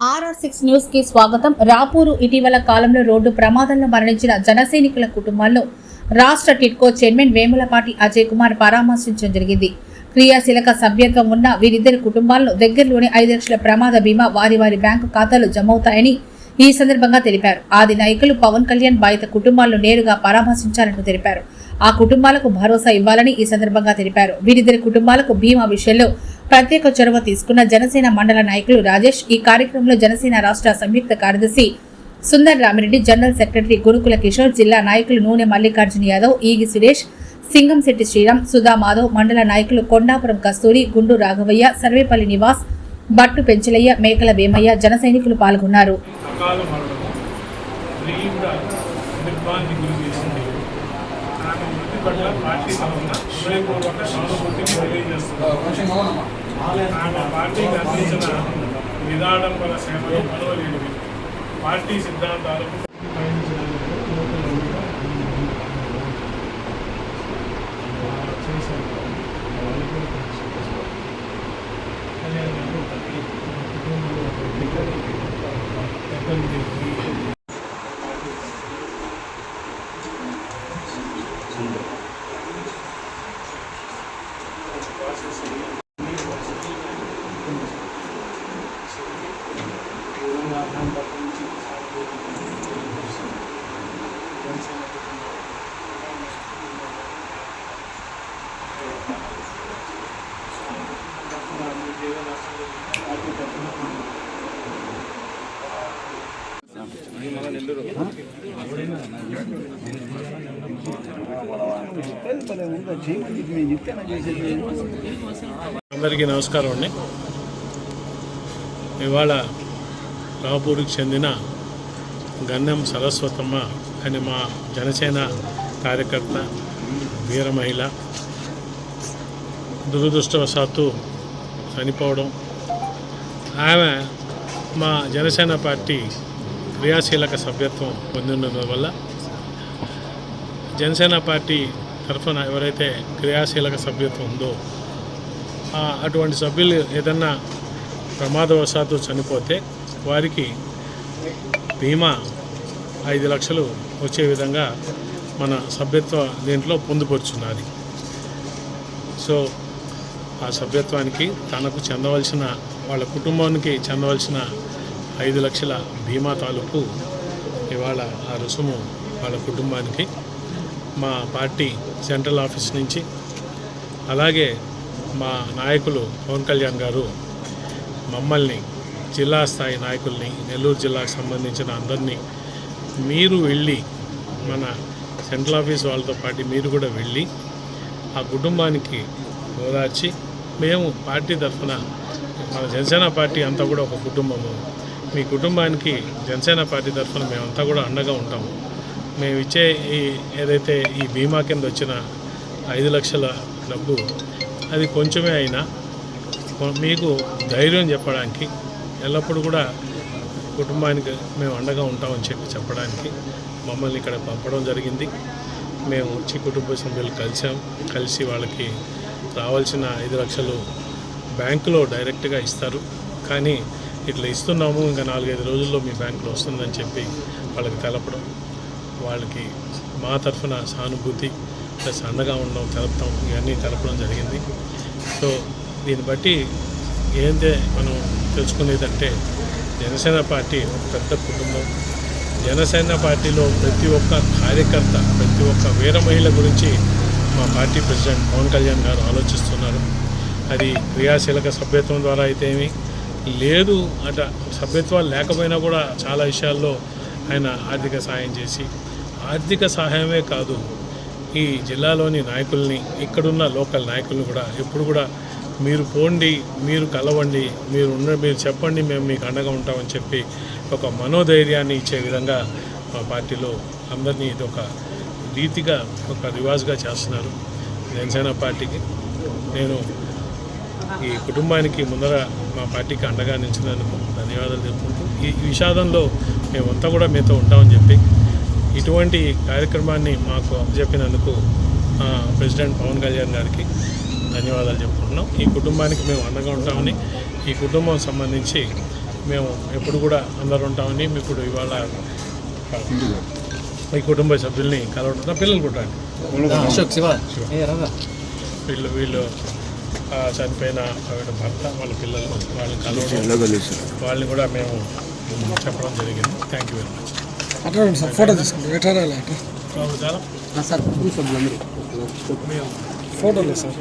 RR six న్యూస్కి స్వాగతం. రాపూరు ఇటీవల కాలంలో రోడ్డు ప్రమాదంలో మరణించిన జనసైనికుల కుటుంబాల్లో రాష్ట్ర టిట్కో చైర్మన్ వేములపాటి అజయ్ కుమార్ పరామర్శించడం జరిగింది. క్రియాశీలక సభ్యత్వం ఉన్న వీరిద్దరి కుటుంబాల్లో దగ్గరలోనే ఐదు లక్షల ప్రమాద బీమా వారి వారి బ్యాంకు ఖాతాలు జమవుతాయని ఈ సందర్భంగా తెలిపారు. ఆది నాయకులు పవన్ కళ్యాణ్ బాధిత కుటుంబాలను నేరుగా పరామర్శించాలని తెలిపారు. ఆ కుటుంబాలకు భరోసా ఇవ్వాలని ఈ సందర్భంగా తెలిపారు. వీరిద్దరి కుటుంబాలకు బీమా విషయంలో ప్రత్యేక చొరవ తీసుకున్న జనసేన మండల నాయకులు రాజేష్ ఈ కార్యక్రమంలో జనసేన రాష్ట్ర సంయుక్త కార్యదర్శి సుందర్ రామిరెడ్డి జనరల్ సెక్రటరీ గురుకుల కిషోర్ జిల్లా నాయకులు నూనె మల్లికార్జున యాదవ్ ఈగి సురేష్ సింగంశెట్టి శ్రీరామ్ సుధా మాధవ్ మండల నాయకులు కొండాపురం కస్తూరి గుండు రాఘవయ్య సర్వేపల్లి నివాస్ బట్టు పెంచలయ్య మేకల వేమయ్య జన సైనికులు పాల్గొన్నారు. పట్ల పార్టీ తరఫున హృదయపూర్వక సానుభూతిని తెలియజేస్తున్నాం ఆమె పార్టీకి అందించిన నిదాడంబర సేవలు మనవలేనివి పార్టీ సిద్ధాంతాలకు పయనించడానికి అందరికీ నమస్కారం అండి. ఇవాళ రాపూర్కి చెందిన గన్నెం సరస్వతమ్మ అని మా జనసేన కార్యకర్త వీర మహిళ దురదృష్టవశాత్తు చనిపోవడం. ఆమె మా జనసేన పార్టీ క్రియాశీలక సభ్యత్వం పొందినందు వల్ల జనసేన పార్టీ తరఫున ఎవరైతే క్రియాశీలక సభ్యత్వం ఉందో అటువంటి సభ్యులు ఏదన్నా ప్రమాదవశాత్తు చనిపోతే వారికి బీమా ఐదు లక్షలు వచ్చే విధంగా మన సభ్యత్వ దీంట్లో పొందుపరుచున్నది. సో ఆ సభ్యత్వానికి తనకు చెందవలసిన వాళ్ళ కుటుంబానికి చెందవలసిన ఐదు లక్షల బీమా తాలూకు ఇవాళ ఆ రుసుము వాళ్ళ కుటుంబానికి. మా పార్టీ సెంట్రల్ ఆఫీస్ నుంచి. అలాగే మా నాయకులు పవన్ కళ్యాణ్ గారు మమ్మల్ని జిల్లా స్థాయి నాయకుల్ని నెల్లూరు జిల్లాకు సంబంధించిన అందరినీ మీరు వెళ్ళి మన సెంట్రల్ ఆఫీస్ వాళ్ళతో పాటు మీరు కూడా వెళ్ళి ఆ కుటుంబానికి ఓదార్చి మేము పార్టీ తరఫున మన జనసేన పార్టీ అంతా కూడా ఒక కుటుంబము. మీ కుటుంబానికి జనసేన పార్టీ తరఫున మేమంతా కూడా అండగా ఉంటాము మేము ఇచ్చే ఈ ఏదైతే ఈ బీమా కింద వచ్చిన ఐదు లక్షల డబ్బు అది కొంచెమే అయినా మీకు ధైర్యం చెప్పడానికి ఎల్లప్పుడూ కూడా కుటుంబానికి మేము అండగా ఉంటామని చెప్పి చెప్పడానికి మమ్మల్ని ఇక్కడ పంపడం జరిగింది. మేము వచ్చి కుటుంబ సభ్యులు కలిసాం. కలిసి వాళ్ళకి రావాల్సిన ఐదు లక్షలు బ్యాంకులో డైరెక్ట్గా ఇస్తారు. కానీ ఇట్లా ఇస్తున్నాము ఇంకా నాలుగైదు రోజుల్లో మీ బ్యాంకులో వస్తుందని చెప్పి వాళ్ళకి తెలపడం వాళ్ళకి మా తరఫున సానుభూతి ప్లస్ అండగా ఉండడం తెలపడం ఇవన్నీ తెలపడం జరిగింది. సో దీన్ని బట్టి ఏంటే మనం తెలుసుకునేదంటే జనసేన పార్టీ ఒక పెద్ద కుటుంబం. జనసేన పార్టీలో ప్రతి ఒక్క కార్యకర్త ప్రతి ఒక్క వీర మహిళ గురించి మా పార్టీ ప్రెసిడెంట్ పవన్ కళ్యాణ్ గారు ఆలోచిస్తున్నారు. అది క్రియాశీలక సభ్యత్వం ద్వారా అయితే ఏమి లేదు అట సభ్యత్వాలు లేకపోయినా కూడా చాలా విషయాల్లో ఆయన ఆర్థిక సహాయం చేసి ఆర్థిక సహాయమే కాదు ఈ జిల్లాలోని నాయకుల్ని ఇక్కడున్న లోకల్ నాయకుల్ని కూడా ఎప్పుడు కూడా మీరు పోండి మీరు కలవండి మీరు ఉన్న మీరు చెప్పండి మేము మీకు అండగా ఉంటామని చెప్పి ఒక మనోధైర్యాన్ని ఇచ్చే విధంగా మా పార్టీలో అందరినీ ఇది ఒక రీతిగా ఒక రివాజ్గా చేస్తున్నారు జనసేన పార్టీకి. నేను ఈ కుటుంబానికి ముందర మా పార్టీకి అండగా నిలిచినందుకు ధన్యవాదాలు చెప్పుకుంటూ ఈ ఈ విషాదంలో మేమంతా కూడా మీతో ఉంటామని చెప్పి ఇటువంటి కార్యక్రమాన్ని మాకు అప్పచెప్పినందుకు ప్రెసిడెంట్ పవన్ కళ్యాణ్ గారికి ధన్యవాదాలు చెప్పుకుంటున్నాం. ఈ కుటుంబానికి మేము అండగా ఉంటామని ఈ కుటుంబం సంబంధించి మేము ఎప్పుడు కూడా అందరు ఉంటామని ఇప్పుడు ఇవాళ మీ కుటుంబ సభ్యుల్ని కలవడం. పిల్లలు కూడా వీళ్ళు వీళ్ళు చనిపోయిన ఆవిడ భర్త వాళ్ళ పిల్లలు వాళ్ళని కలవడం వాళ్ళని కూడా మేము చెప్పడం జరిగింది. Thank you very much sir photo తీసుకుంటాం ఫోటోలు సార్.